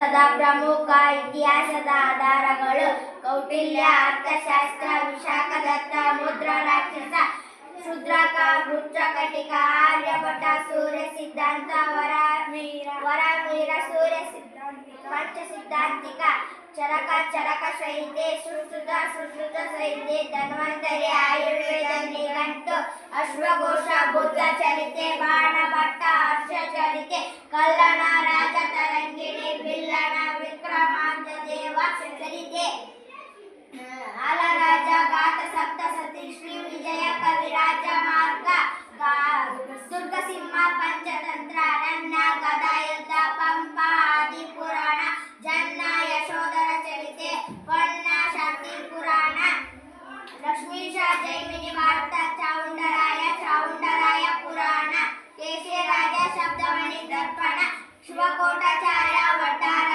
ಪ್ರಮುಖ ಇತಿಹಾಸದ ಆಧಾರಗಳು. ಕೌಟಿಲ್ಯ, ಅರ್ಥಶಾಸ್ತ್ರ, ವಿಶಾಖದತ್ತ, ಮುದ್ರ, ರಾಕ್ಷಸ, ಶುದ್ರಕ ವೃಕ್ಷಕಟಿಕ ಆರ್ಯಭಟ ಸೂರ್ಯ ಸಿದ್ಧಾಂತ ವರಮೀರ ವರಮೀರ ಸೂರ್ಯ ಸಿದ್ಧಾಂತ ಪಂಚ ಸಿದ್ಧಾಂತಿಕ, ಚರಕ ಚರಕ ಸಹಿತೆ, ಸುಶ್ರುತ ಸುಶ್ರುತ ಸಹಿತೆ, ಧನ್ವಂತರಿ, ಆಯುರ್ವೇದ ನಿಘಂಟು ಅಶ್ವಘೋಷ, ಬುದ್ಧ ಚರಿತೆ, ಬಾಣಭಟ್ಟ, ಹರ್ಷ ಚರಿತೆ, ಕಲ್ಲಣ ಸುಂದರಿದೆ ಆಲರಾಜ ಘಾತ ಸಪ್ತ ಸತಿ ಶ್ರೀ ವಿಜಯ ಕವಿರಾಜ ಮಾರ್ಗ ದುರ್ಗಸಿಂಹ ಪಂಚತಂತ್ರ ಅರಣ್ಯ ಗದ ಯುದ್ಧ ಪಂಪ ಆದಿ ಪುರಾಣ ಜನ್ನ ಯಶೋಧರ ಚರಿತೆ ಪೊನ್ನ ಶಾಂತಿ ಪುರಾಣ ಲಕ್ಷ್ಮೀಶ ಜೈಮಿನಿ ವಾರ್ತ ಚಾವುಂಡರಾಯ ಚಾವುಂಡರಾಯ ಪುರಾಣ ಕೇಶಿ ರಾಜ ಶಬ್ದಮಣಿ ದರ್ಪಣ ಶಿವಕೋಟಾಚಾರ್ಯ ವಡ್ಡಾರ